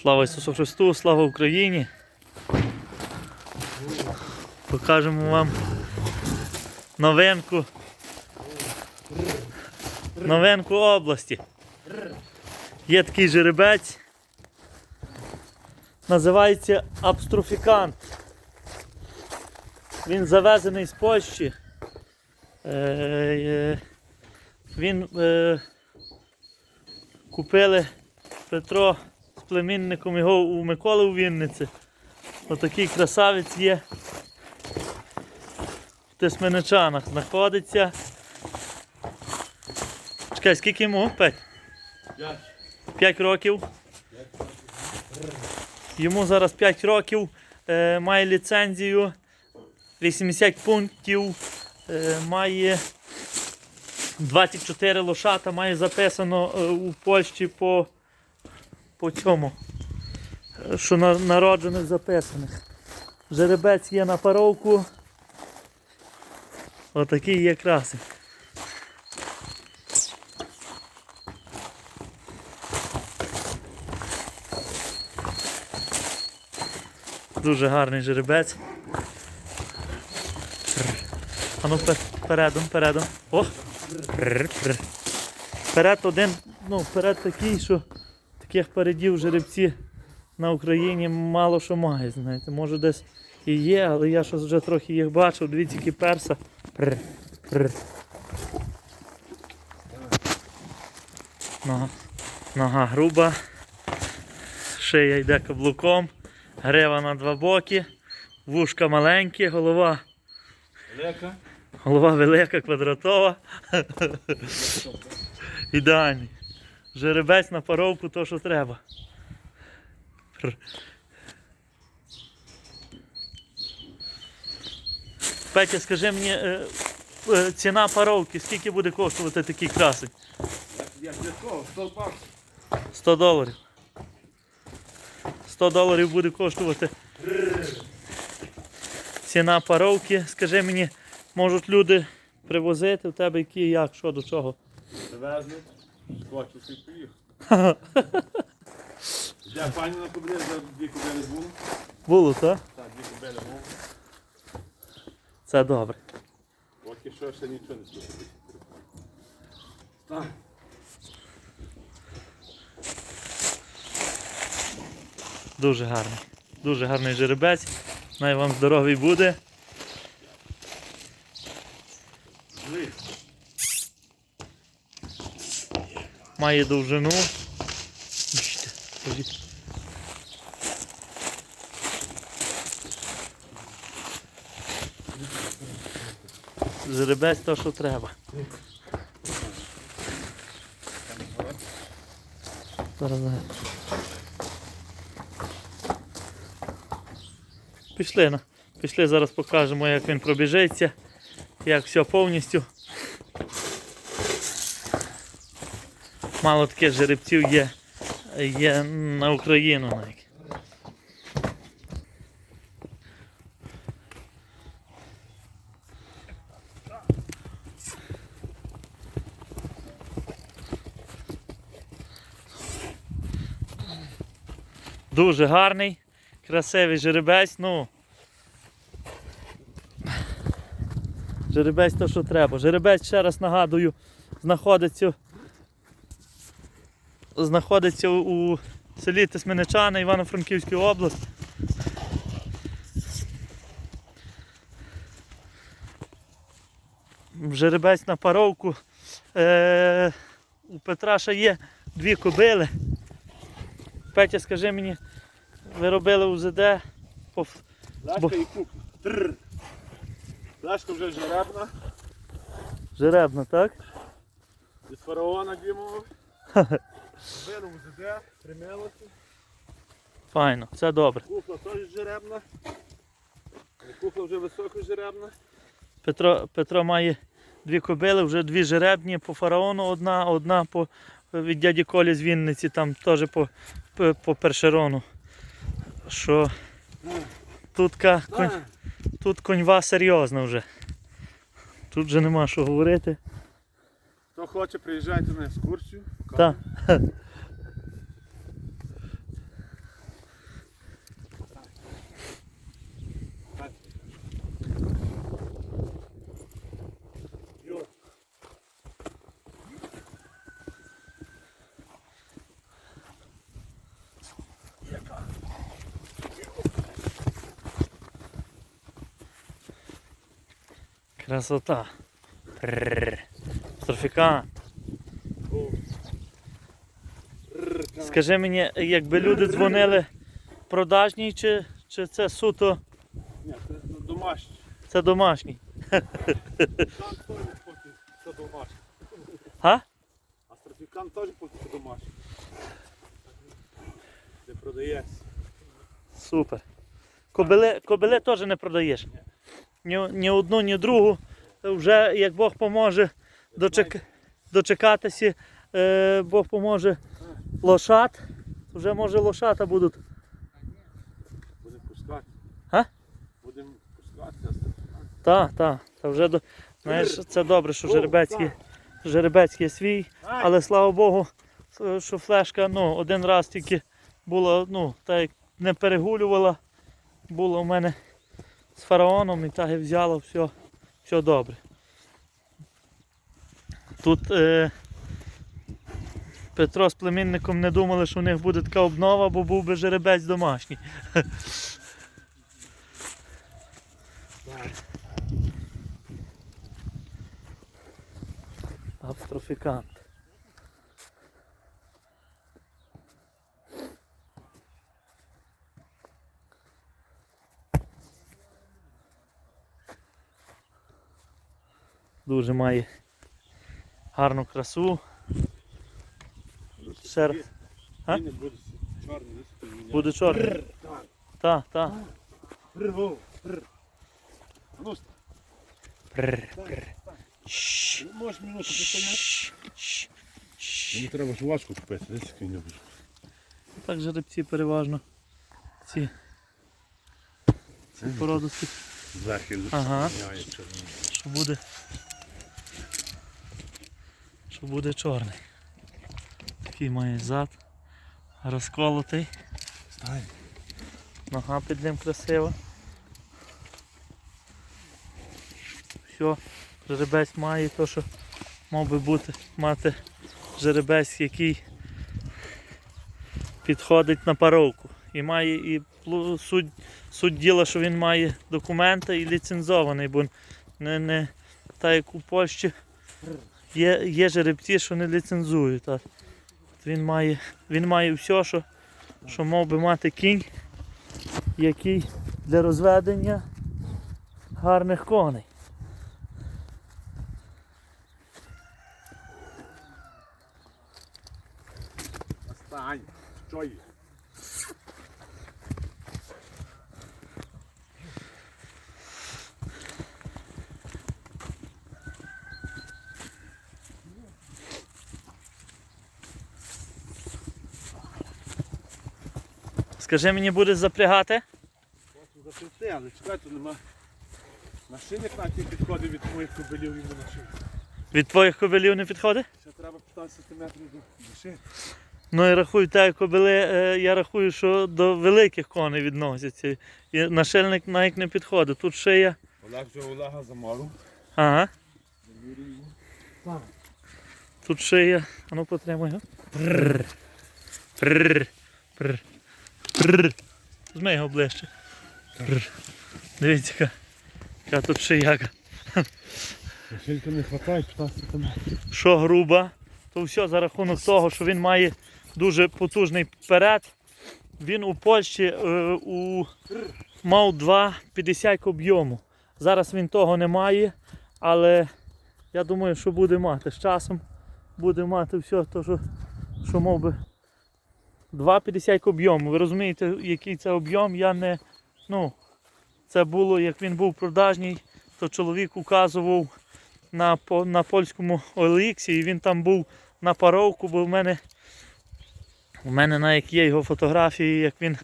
Слава Ісусу Христу, слава Україні. Покажемо вам новинку. Новинку області. Є такий жеребець. Називається абстрофікант. Він завезений з Польщі. Е, е, Він е, купили Петро племінником його у Миколи у Вінниці. Отакий красавець є. В Тисменичанах знаходиться. Чекай, скільки йому? П'ять? П'ять років. Йому зараз 5 років, е, має ліцензію, 80 пунктів, е, має 24 лошата, має записано е, у Польщі по, по цьому, що на, народжених записаних. Жеребець є на паровку. Отакий є красик. Дуже гарний жеребець. А ну передом, передом. О! Перед один, ну, перед такий, що таких передів жеребці на Україні мало що має, знаєте. Може десь і є, але я щось вже трохи їх бачив. Дивіться, які перса. Прр, прр. Нога, нога груба. Шия йде каблуком. Грива на два боки, вушка маленькі, голова, Лека. голова велика, квадратова. Ідеальний. Жеребець на паровку то, що треба. Петя, скажи мені, е, е, ціна паровки, скільки буде коштувати такий красень? Як для кого? Сто баксів. 100 доларів. 100 доларів буде коштувати. Ціна паровки. Скажи мені, можуть люди привозити в тебе які, як, що до чого. Привезли. Бачив, що поїхав. Я пані на кобилі, за дві кобили було. Було, так? Так, дві кобили було. Це добре. Поки що ще нічого не слухати. Так. Дуже гарний. Дуже гарний жеребець. Най вам здоровий буде. Має довжину. Жеребець то, що треба. Пішли. Пішли, зараз покажемо, як він пробіжиться, як все повністю. Мало таких жеребців є, є на Україну навіть. Дуже гарний, красивий жеребець, ну. Жеребець то, що треба. Жеребець, ще раз нагадую, знаходиться знаходиться у селі Тисменичани, Івано-Франківської області. Жеребець на паровку. Е, у Петра ще є дві кобили. Петя, скажи мені, ви робили УЗД по, Бо- і куп. Тррр. Лашка вже жеребна. жеребна, так? Від фараона дві мови. Били УЗД, примялося. Файно, це добре. Куфла теж жеребна. Куфла вже високо жеребна. Петро, Петро має дві кобили, вже дві жеребні по фараону одна, одна по, від дяді Колі з Вінниці, там теж по, по, по першерону. Що тут, конь, тут коньва серйозна вже. Тут вже нема що говорити. Хто хоче, приїжджайте на екскурсію. Так. Красота. Трофіка. Скажи мені, якби люди дзвонили продажній, чи, чи це суто Ні, це домашній. це домашній? Це домашній. Га? А страфікан теж поки це домашній. Де продається. Супер. Кобили, кобили теж не продаєш. Ні, ні одну, ні другу. Вже як Бог поможе дочек, дочекатися, е, Бог поможе лошат. Вже може лошата будуть. Будемо пускати. Га? Будемо пускати. Так, так. Та вже до... Знаєш, це добре, що жеребець є, жеребець є свій, але слава Богу, що флешка ну, один раз тільки була, ну, так як не перегулювала, була у мене з фараоном і так і взяла, все, все добре. Тут е, Петро з племінником не думали, що у них буде така обнова, бо був би жеребець домашній. Абстрофікант. Дуже має гарну красу. Шерф. А? Він не буде чорний, спільний. Буде чорний. Так, так. Ну. Можеш минуту постояти? Мені треба жвачку купити, десь який небудь. Так жеребці переважно. Ці, ці породисті, Захід. Ага. що буде. Що буде чорний. Такий має зад. Розколотий. Нога під ним красива. Все, жеребець має то, що мав би бути, мати жеребець, який підходить на паровку. І має і суть, суть діла, що він має документи і ліцензований, бо не, не так як у Польщі є, є жеребці, що не ліцензують. Він має, він має все, що, що мав би мати кінь який для розведення гарних коней. Стань. Що є? Скажи мені, будеш запрягати? Хочу запрягти, але чекай, тут нема. Машини знаки підходить від моїх кобилів йому на шию. Від твоїх кобилів не підходить? Ще треба 15 сантиметрів до машини. Ну і рахуй, так кобили, е, я рахую, що до великих коней відносяться. І нашильник навіть не підходить. Тут шия. Олег вже Олега замару. Ага, тут шия. А ну потримай його. Прррр. Прррр. Прррр. Зми його ближче. Прррр. Дивіться, яка, яка тут шияка. Машинка не вистачає 15 сантиметрів. що груба, то все за рахунок того, що він має дуже потужний перед. Він у Польщі е, у, мав 2,50 об'єму. Зараз він того не має, але я думаю, що буде мати. З часом буде мати все, то, що, що мав би 2,50 об'єму. Ви розумієте, який це об'єм? Я не. Ну, це було, як він був продажній, то чоловік указував на, на польському OLX і він там був на паровку, бо в мене, у мене навіть є його фотографії, як він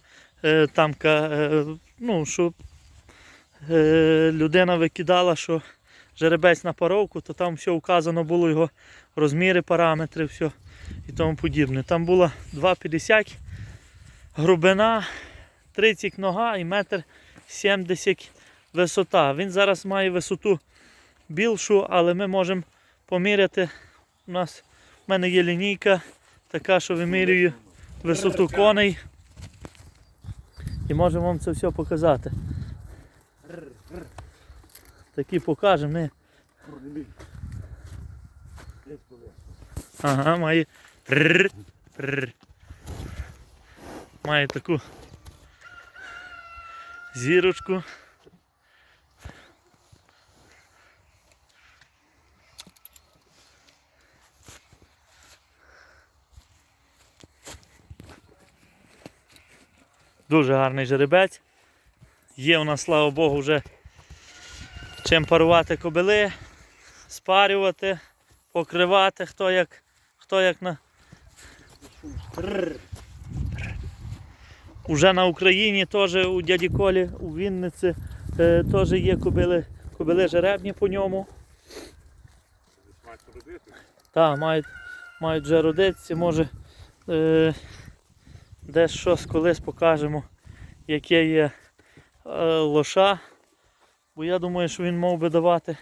е, там, е, ну, що е, людина викидала, що жеребець на паровку, то там все вказано було його розміри, параметри, все і тому подібне. Там була 2,50 грубина, 30 нога і метр 70 висота. Він зараз має висоту більшу, але ми можемо поміряти. У нас в мене є лінійка, така, що вимірює висоту коней. І можемо вам це все показати. Такі покажемо. Не. Ага, має. Має таку зірочку. Дуже гарний жеребець. Є у нас, слава Богу, вже чим парувати кобили, спарювати, покривати, хто як, хто як на. Уже на Україні теж у дяді Колі, у Вінниці е, теж є кобили, кобили жеребні по ньому. Так, мають, мають вже родитися, може е, десь щось колись покажемо, яке є е, лоша. Бо я думаю, що він мав би давати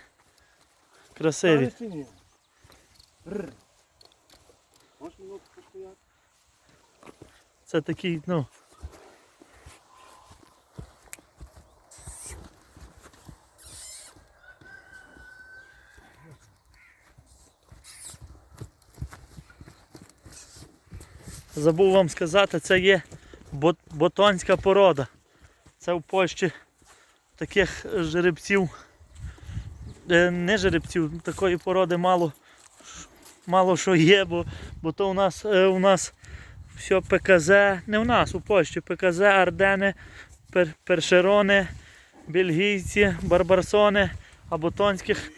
красиві. Знаєш чи ні? Рр. Можеш минутку постояти? Це такий, ну. Забув вам сказати, це є ботонська порода. Це в Польщі таких жеребців, е, не жеребців, такої породи мало, мало що є, бо, бо то у нас, е, у нас все ПКЗ, не в нас, у Польщі, ПКЗ, Ардени, пер, першерони, бельгійці, барбарсони, а ботонських,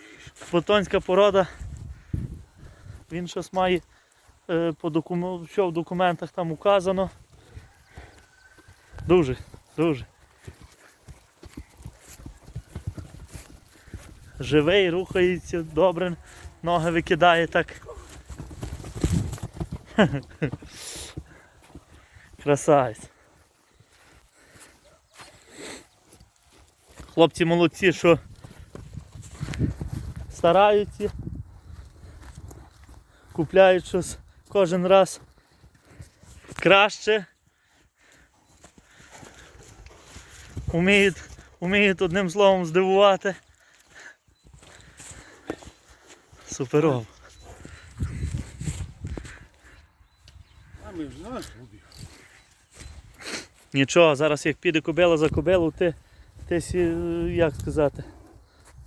ботонська порода. Він щось має е, по документу, що в документах там указано. Дуже, дуже. Живий, рухається, добре, ноги викидає так. Красавець. Хлопці молодці, що стараються, купляють щось кожен раз краще. Уміють, уміють одним словом здивувати. Суперово. А ми вже знаєш, убіг. Нічого, зараз як піде кобила за кобилу, ти, ти сі, як сказати,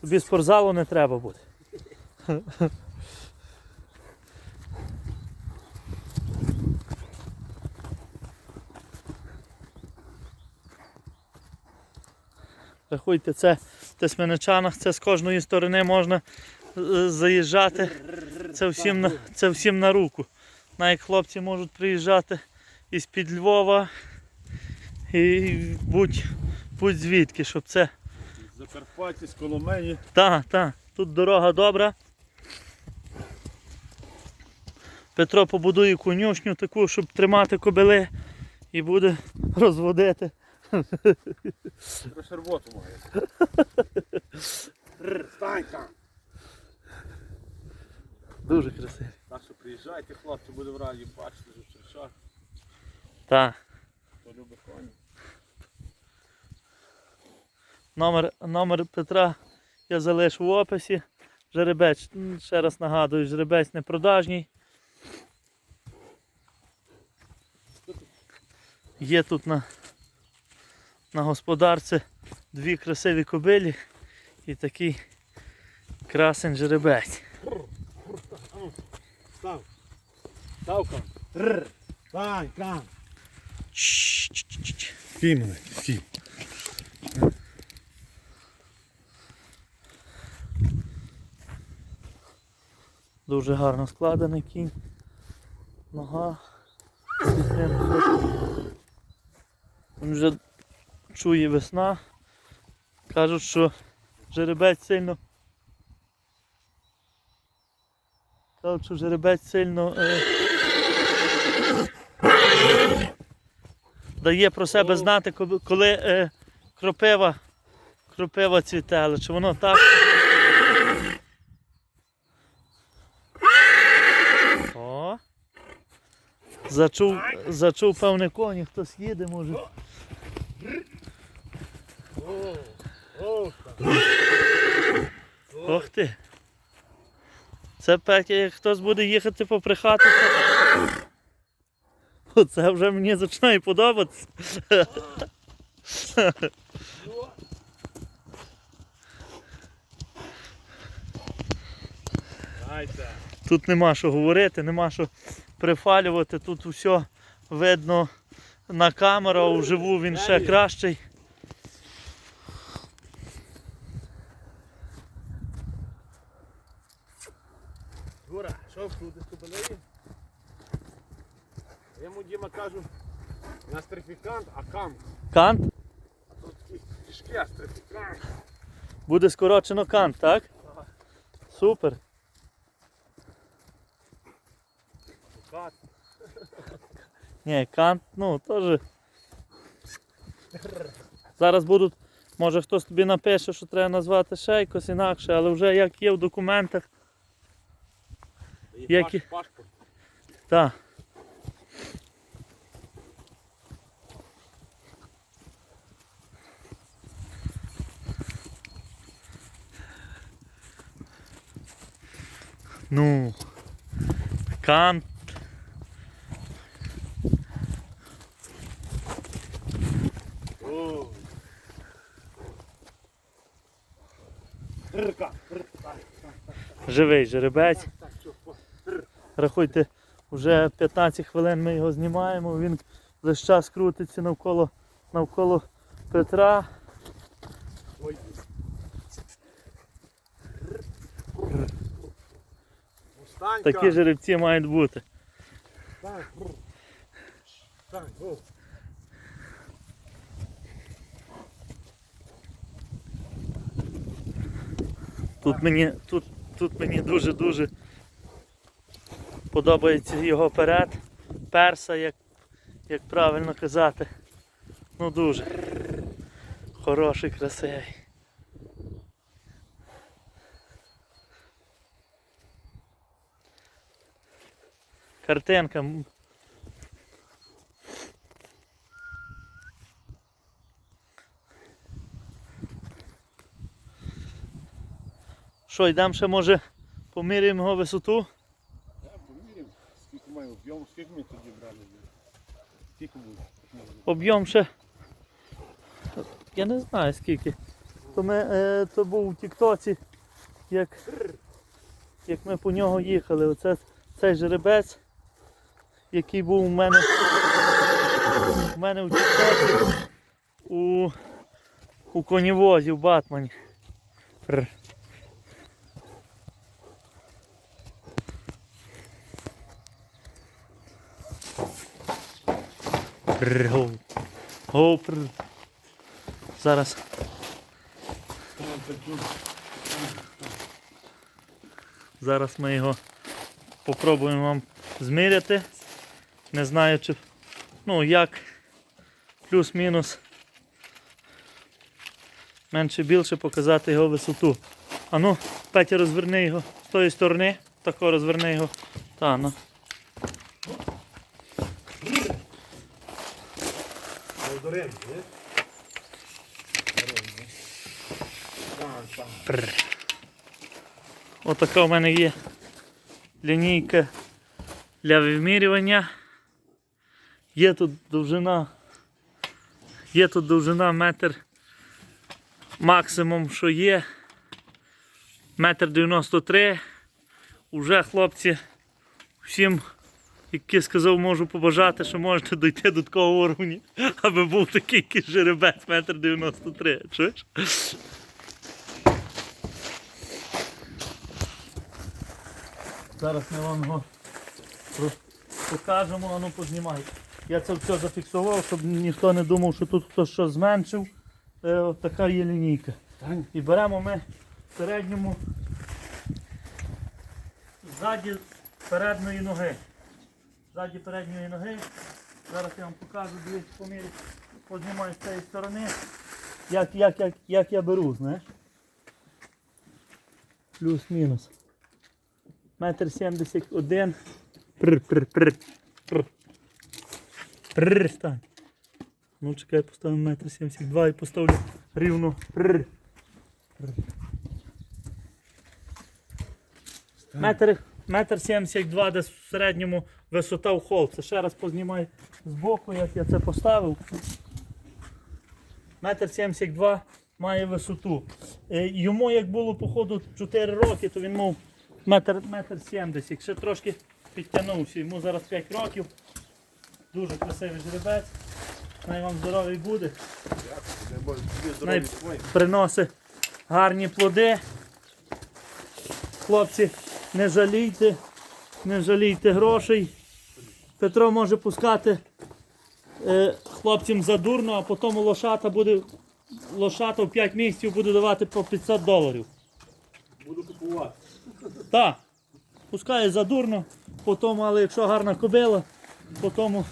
тобі спортзалу не треба буде. Рахуйте, це в Тисменичанах, це з кожної сторони можна е, заїжджати. Це всім на, це всім на руку. Навіть хлопці можуть приїжджати із-під Львова, і будь, будь звідки, щоб це. Закарпаття, з Коломені. Так, так, тут дорога добра. Петро побудує конюшню таку, щоб тримати кобили і буде розводити. Роботу має. Стань там. Дуже красиво. Так що приїжджайте, хлопці, буде в раді бачити, зустрічати. Так. Хто любить коні. Номер, номер Петра я залишу в описі. Жеребець, ще раз нагадую, жеребець не продажній. Є тут на, на господарці дві красиві кобилі і такий красень жеребець. Став. Став кам. Стань, кам. Чш-чш-чш. Стій Дуже гарно складений кінь. Нога. Він вже чує весна. Кажуть, що жеребець сильно. Кажуть, що жеребець сильно е... дає про себе знати, коли, е... кропива, кропива цвіте, але чи воно так. О. Зачув, зачув певне коні, хтось їде, може. Ох ти. Це Петя, як хтось буде їхати попри хату, це... Вже мені починає подобатися. Тут нема що говорити, нема що прифалювати. Тут все видно на камеру, вживу він ще кращий. Юра, що вкрутиш кобилеї? Я йому Діма кажу, у нас а камп. Кант? А тут такі кишки, аж. Буде скорочено кант, так? Супер. Ні, кант, ну теж. Зараз будуть, може хтось тобі напише, що треба назвати ще якось інакше, але вже як є в документах, Є паш- пашпорт. так. Ну, кант. Живий жеребець. Так, Рахуйте, вже 15 хвилин ми його знімаємо, він весь час крутиться навколо, навколо Петра. Такі жеребці мають бути. Встань, Тут мені, тут, тут мені дуже-дуже подобається його перед. Перса, як, як правильно казати. Ну дуже. Хороший, красивий. Картинка. Що, йдемо ще може поміряємо його висоту? Я поміряв, скільки маю об'єм, скільки ми тоді брали. Скільки буде? Об'єм ще. Я не знаю скільки. То, ми, е, то був у Тіктоці, як, як ми по нього їхали. Оце цей жеребець, який був у мене у мене у Тіктоці у, у конівозі в Батмані. Гоу. Гоу. Зараз. Зараз ми його попробуємо вам зміряти. Не знаю чи. Ну як плюс-мінус. Менше більше показати його висоту. А ну, Петя, розверни його з тої сторони. Тако розверни його. Та, ну. Так, так. Отака у мене є лінійка для вимірювання. Є тут довжина. Є тут довжина метр максимум, що є. Метр 93. Уже хлопці всім, які сказав, можу побажати, що можете дойти до такого уровня, аби був такий жеребець метр 93. Чуєш? Зараз ми вам його покажемо, а ну познімай. Я це все зафіксував, щоб ніхто не думав, що тут хтось щось зменшив. Е, от така є лінійка. І беремо ми в середньому ззаді передньої ноги. Ззаді передньої ноги. Зараз я вам покажу, дивіться, поміряю, познімаю з цієї сторони. Як, як, як, як я беру, знаєш? Плюс-мінус. Метр сімдесят один. Прр, прр, прр, прр. Прр, стань. Ну чекай, поставимо метр сімдесят два і поставлю рівно. Метр, метр 72 десь в середньому висота в холд. Це ще раз познімай з боку, як я це поставив. Метр 72 має висоту. Е, Йому як було походу 4 роки, то він мав метр, метр 70. Ще трошки підтягнувся. Йому зараз 5 років. Дуже красивий жеребець. Най вам здоровий буде. Най- приносить гарні плоди. Хлопці, не жалійте, не жалійте грошей. Петро може пускати е, хлопцям задурно, а потім лошата буде лошата в 5 місяців буде давати по 500 доларів. Буду купувати. Так, пускає задурно, потім, але якщо гарна кобила, потім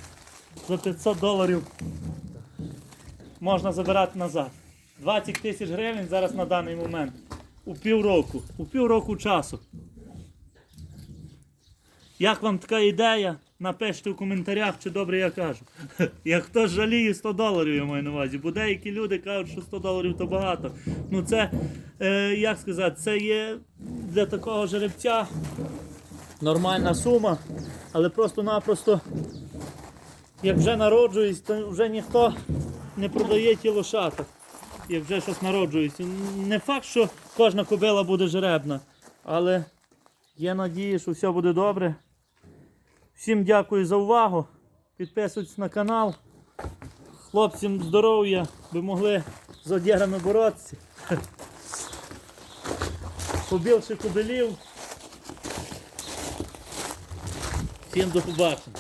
за 500 доларів можна забирати назад. 20 тисяч гривень зараз на даний момент. У півроку. У півроку часу. Як вам така ідея? Напишіть у коментарях, чи добре я кажу. Як хтось жаліє 100 доларів, я маю на увазі. Бо деякі люди кажуть, що 100 доларів то багато. Ну це, е, як сказати, це є для такого жеребця нормальна сума, але просто-напросто, як вже народжуюсь, то вже ніхто не продає ті лошата. Як вже щось народжується. Не факт, що кожна кобила буде жеребна, але є надія, що все буде добре. Всім дякую за увагу. Підписуйтесь на канал. Хлопцям здоров'я, ви могли з одягами боротися. Побільше кобилів. Всім до побачення.